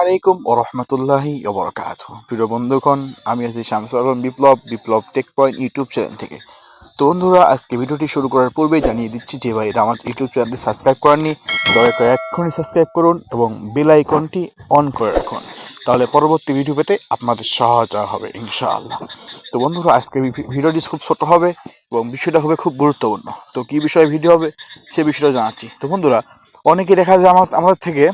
আলাইকুম ও রহমতুল্লাহি ওবরাকাত প্রিয় বন্ধুগণ, আমি আছি Shamsul Biplob Biplob tech point YouTube channel থেকে। তো বন্ধুরা, আজকে ভিডিওটি শুরু করার পূর্বেই জানিয়ে দিচ্ছি যে ভাই, আমার ইউটিউব চ্যানেলটি সাবস্ক্রাইব করেননি, দয়া করে এক্ষুনি সাবস্ক্রাইব করুন এবং বেল আইকনটি অন করে রাখুন। তাহলে পরবর্তী ভিডিও পেতে আপনাদের সহায়তা হবে, ইনশাআল্লাহ। তো বন্ধুরা, আজকে ভিডিওটি খুব ছোট হবে এবং বিষয়টা হবে খুব গুরুত্বপূর্ণ। তো কি বিষয়ে ভিডিও হবে, সে বিষয়টা জানাচ্ছি। তো বন্ধুরা অনেকে দেখা যায় আমার, আমাদের থেকে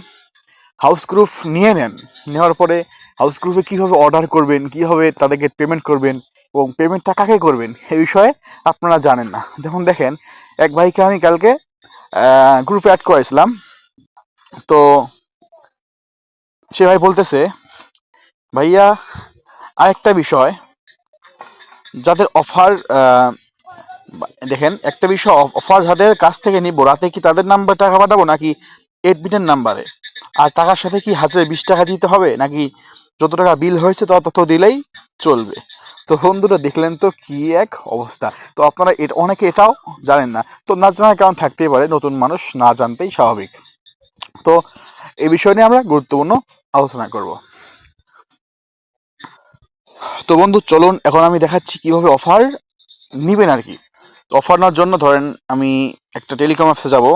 হাউস গ্রুপ নিয়ে নেন। নেওয়ার পরে হাউস গ্রুপে কীভাবে অর্ডার করবেন, কীভাবে তাদেরকে পেমেন্ট করবেন এবং পেমেন্টটা কাকে করবেন এই বিষয়ে আপনারা জানেন না। যেমন দেখেন, এক ভাইকে আমি কালকে গ্রুপে অ্যাড করেছিলাম তো সে ভাই বলতেছে, ভাইয়া, আরেকটা বিষয়। যাদের অফার দেখেন, একটা বিষয় অফার যাদের কাছ থেকে নিব, রাতে কি তাদের নাম্বার টাকা পাঠাবো নাকি এডমিটের নাম্বারে আর টাকার সাথে কি হাজারে বিশ টাকা দিতে হবে? নাকি যত টাকা বিল হয়েছে তত দিলেই চলবে। তো বন্ধুরা, দেখলেন তো কি এক অবস্থা। তো আপনারা এটা, অনেকে এটাও জানেন না। তো না জানার কারণ থাকতেই পারে, নতুন মানুষ না জানতেই স্বাভাবিক। তো এই বিষয় নিয়ে আমরা গুরুত্বপূর্ণ আলোচনা করব। তো বন্ধু, চলুন এখন আমি দেখাচ্ছি কীভাবে অফার নিবেন আর কি। অফার নেওয়ার জন্য ধরেন আমি একটা টেলিকম অ্যাপসে যাব।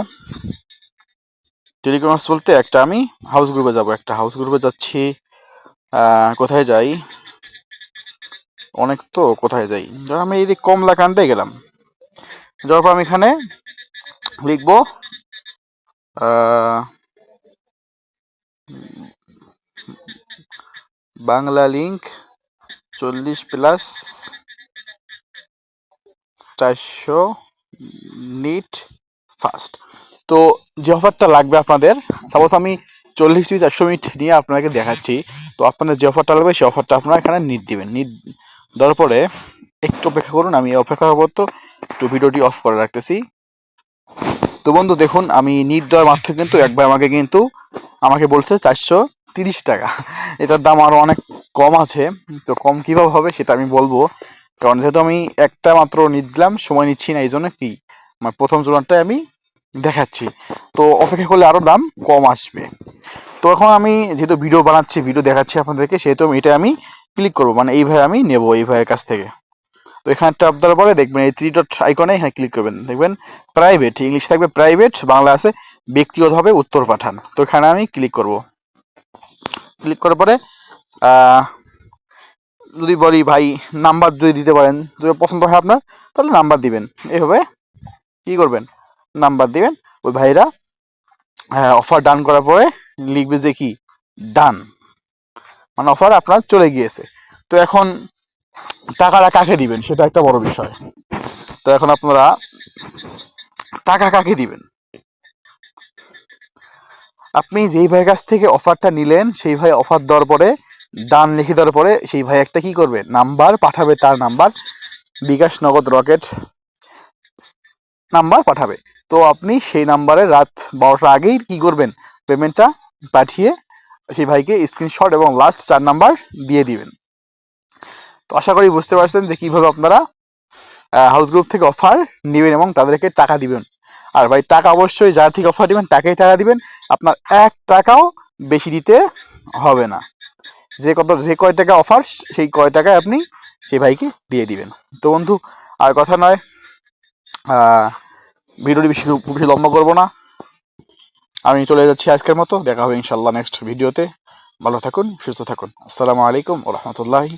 অ্যাপস বলতে একটা আমি হাউস গ্রুপে যাব, একটা হাউস গ্রুপে যাচ্ছি। কোথায় যাই? অনেক তো, কোথায় যাই? ধর আমি এই যে কমলা কান্দে গেলাম। যাওয়ার পর আমি এখানে লিখব বাংলা লিঙ্ক চল্লিশ প্লাস চারশো নিট ফাস্ট তো যে অফারটা লাগবে আপনাদের সাপোজ আমি চল্লিশ থেকে চারশো মিনিট নিয়ে আপনাকে দেখাচ্ছি, তো আপনাদের যে অফারটা লাগবে সেই অফারটা আপনারা এখানে নিট দিবেন। নিট দেওয়ার পরে একটু অপেক্ষা করুন, আমি অপেক্ষা করব তো ভিডিওটি অফ করে রাখতেছি। তো বন্ধু, দেখুন, আমি নিট দেওয়ার মাত্র কিন্তু একবার আমাকে কিন্তু, আমাকে বলছে চারশো তিরিশ টাকা। এটার দাম আরও অনেক কম আছে, তো কম কীভাবে হবে সেটা আমি বলব। কারণ যেহেতু আমি একটা মাত্র নিট দিলাম, সময় নিচ্ছি না এই জন্য কি? আমার প্রথম জোনারটাই আমি দেখাচ্ছি। তো অপেক্ষা করলে আরও দাম কম আসবে। তো এখন আমি যেহেতু ভিডিও বানাচ্ছি ভিডিও দেখাচ্ছি আপনাদেরকে, সেহেতু এটা আমি ক্লিক করব। মানে এই ভাই আমি নেব, এই ভাইয়ের কাছ থেকে। তো এখানে ট্যাপ দেওয়ার পরে দেখবেন, এই থ্রি ডট আইকনে এখানে ক্লিক করবেন। দেখবেন প্রাইভেট ইংলিশ থাকবে প্রাইভেট বাংলা আছে, ব্যক্তিগতভাবে উত্তর পাঠান। তো এখানে আমি ক্লিক করব। ক্লিক করার পরে যদি বলি ভাই নাম্বার যদি দিতে পারেন, যদি পছন্দ হয় আপনার, তাহলে নাম্বার দিবেন। এইভাবে কি করবেন? নাম্বার দিবেন। ওই ভাইরা অফার ডান করার পরে লিখবে যে কি? ডান মানে অফার আপনার চলে গিয়েছে। তো এখন টাকাটা কাকে দিবেন? সেটা একটা বড় বিষয়। তো এখন আপনারা টাকা কাকে দিবেন? আপনি যেই ভাইয়ের কাছ থেকে অফারটা নিলেন, সেই ভাই অফার দেওয়ার পরে ডান লিখে দেওয়ার পরে, সেই ভাই একটা কি করবে? নাম্বার পাঠাবে তার নাম্বার বিকাশ নগদ রকেট নাম্বার পাঠাবে। তো আপনি সেই নাম্বারে রাত বারোটার আগেই কি করবেন? পেমেন্টটা পাঠিয়ে সেই ভাইকে স্ক্রিনশট এবং লাস্ট চার নাম্বার দিয়ে দিবেন। তো আশা করি বুঝতে পারছেন যে কীভাবে আপনারা হাউস গ্রুপ থেকে অফার নেবেন এবং তাদেরকে টাকা দিবেন। আর ভাই, টাকা অবশ্যই যার থেকে অফার দিবেন তাকেই টাকা দিবেন। আপনার এক টাকাও বেশি দিতে হবে না। যে কত, যে কয় টাকা অফার সেই কয় টাকায় আপনি সেই ভাইকে দিয়ে দিবেন। তো বন্ধু, আর কথা নয় ভিডিওটি বেশি খুব বেশি লম্বা করব না। আমি চলে যাচ্ছি আজকের মতো। দেখা হবে ইনশাল্লাহ নেক্সট ভিডিওতে। ভালো থাকুন, সুস্থ থাকুন। আসসালামু আলাইকুম ও রহমতুল্লাহি